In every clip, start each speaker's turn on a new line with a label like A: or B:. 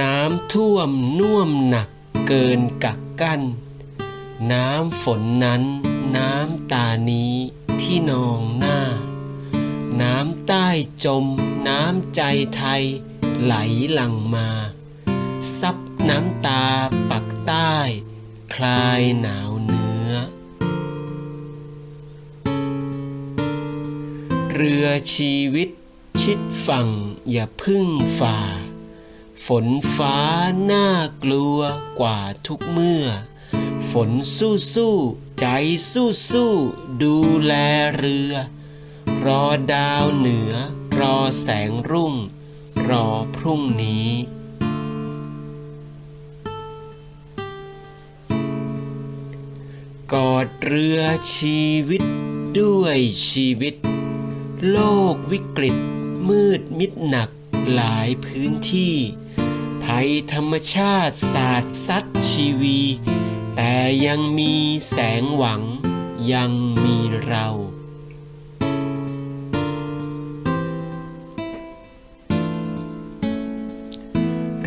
A: น้ำท่วมน่วมหนักเกินกักกั้น น้ำฝนนั้น น้ำตานี้ที่นองหน้า น้ำใต้จม น้ำใจไทย ไหลหลั่งมา ซับน้ำตาปักใต้ คลายหนาวเหนือ เรือชีวิตชิดฝั่งอย่าพึ่งฝ่า ฝนฟ้าน่ากลัวกว่าทุกเมื่อ ฝนสู้สู้ใจสู้สู้ดูแลเรือ รอดาวเหนือ รอแสงรุ่ง รอพรุ่งนี้กอดเรือชีวิตด้วยชีวิต โลกวิกฤตมืดมิดหนักหลายพื้นที่ ภัยธรรมชาติสาดซัดชีวี แต่ยังมีแสงหวังยังมีเรา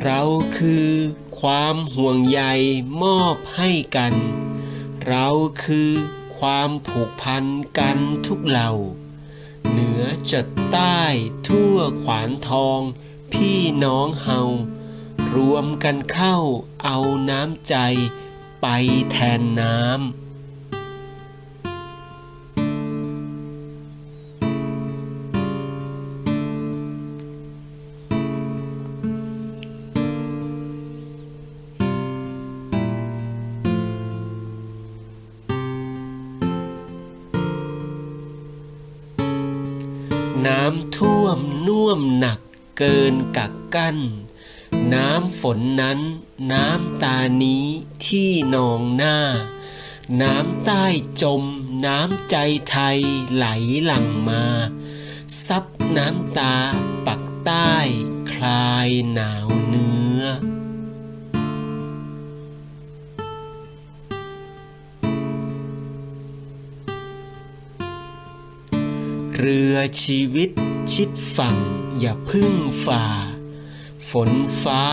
A: เราคือความห่วงใยมอบให้กัน เราคือความผูกพันกันทุกเหล่า เหนือจดใต้ทั่วขวานทอง พี่น้องเฮา รวมกันเข้าเอาน้ำใจไปแทนน้ำน้ำท่วมน่วมหนักเกินกักกั้น น้ำฝนนั้น น้ำตานี้ที่นองหน้า น้ำใต้จม น้ำใจไทยไหลหลั่งมา ซับน้ำตาปักใต้คลายหนาวเนื้อเรือชีวิตชิดฝั่งอย่าพึ่งฝ่า ฝนฟ้า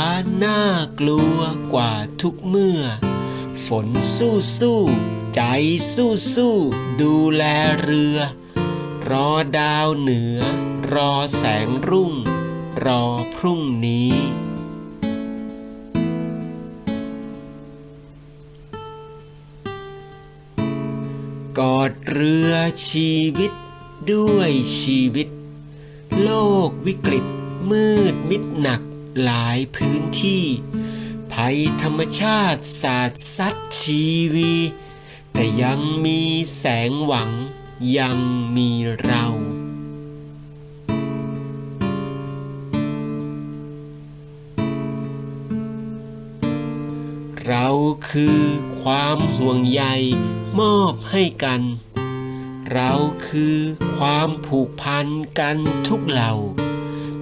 A: น่ากลัวกว่าทุกเมื่อ ฝนสู้สู้ใจสู้สู้ดูแลเรือ รอดาวเหนือ รอแสงรุ่ง รอพรุ่งนี้ กอดเรือชีวิตด้วยชีวิต โลกวิกฤตมืดมิดหนัก หลายพื้นที่ ภัยธรรมชาติสาดซัดชีวี แต่ยังมีแสงหวังยังมีเราเราคือความห่วงใยมอบให้กัน เราคือความผูกพันกันทุกเหล่า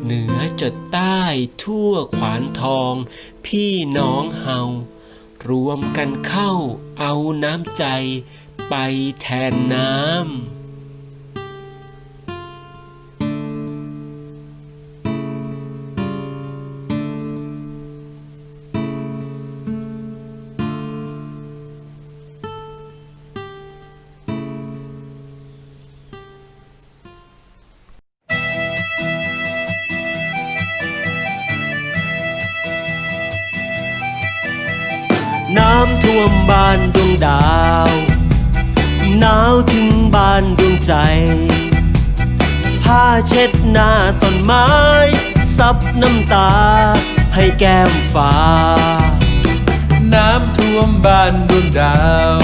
A: เหนือจดใต้ทั่วขวานทอง พี่น้องเฮารวมกันเข้าเอาน้ำใจไปแทนน้ำ น้ำท่วมบ้านดวงดาวหนาวถึงบ้านดวงใจ ผ้าเช็ดหน้าต้นไม้ ซับน้ำตา ให้แก้มฟ้า
B: น้ำท่วมบ้านดวงดาว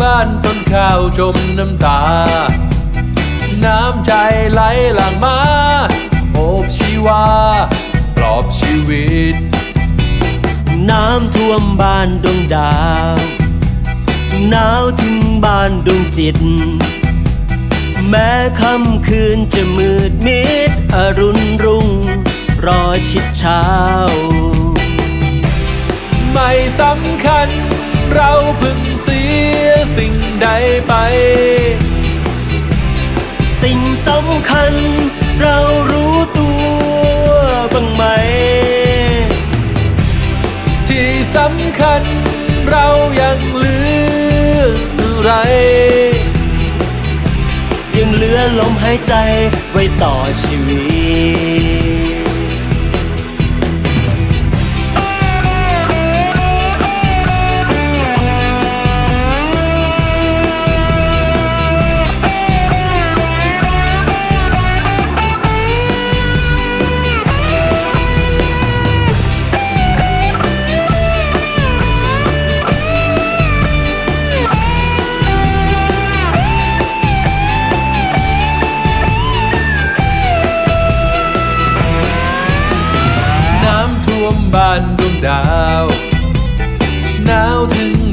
B: บ้านต้นข้าวจมน้ำตา น้ำใจไหลหลั่งมา โอบชีวา ปลอบชีวิต
A: น้ำท่วมบ้านดวงดาวหนาวถึงบ้านดวงจิต แม้ค่ำคืนจะมืดมิดอรุณรุ่ง รอชิดเช้า
B: ไม่สำคัญเราพึ่งเสียสิ่งใดไป
A: สิ่งสำคัญเรารู้ตัวบ้างไหมำ
B: คัญ เรายังเหลืออะไร
A: ยังเหลือลมหายใจไว้ต่อชีวิต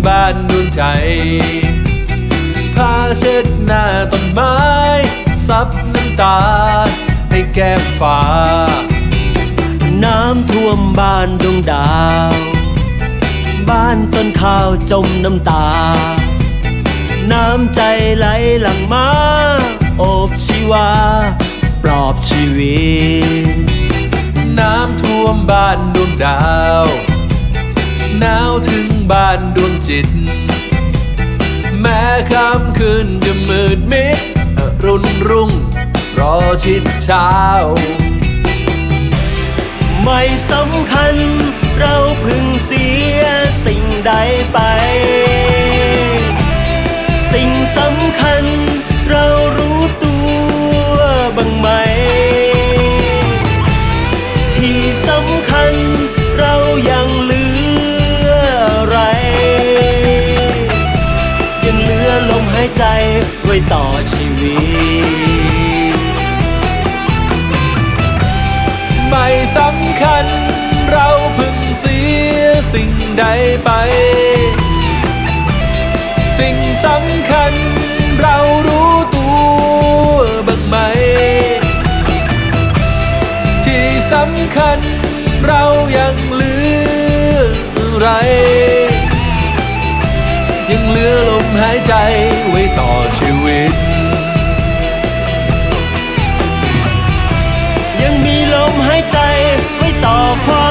B: บ้านดวงใจผ้าเช็ดหน้าต้นไม้ซับน้ำตาให้แก้มฟ้า
A: น้ำท่วมบ้านดวงดาว บ้านต้นข้าวจมน้ำตา น้ำใจไหลหลังมา โอบชีวา ปลอบชีวิต
B: น้ำท่วมบ้านดวงดาว หนาวถึง บ้านดวงจิต แม้ค่ำคืนจะมืดมิดรุนรุ่ง รอชิดเช้า
A: ไม่สำคัญเราพึงเสียสิ่งใดไป สิ่งสำ ใจไว้ต่อชีวิต
B: ไม่สำคัญเราพึงเสียสิ่งใดไป สิ่งสำคัญเรารู้ตัวบ้างไหม ที่สำคัญเรายังเหลืออะไร ยังเหลือ หายใจไว้ต่อชีวิต
A: ยังมีลมหายใจไว้ต่อความ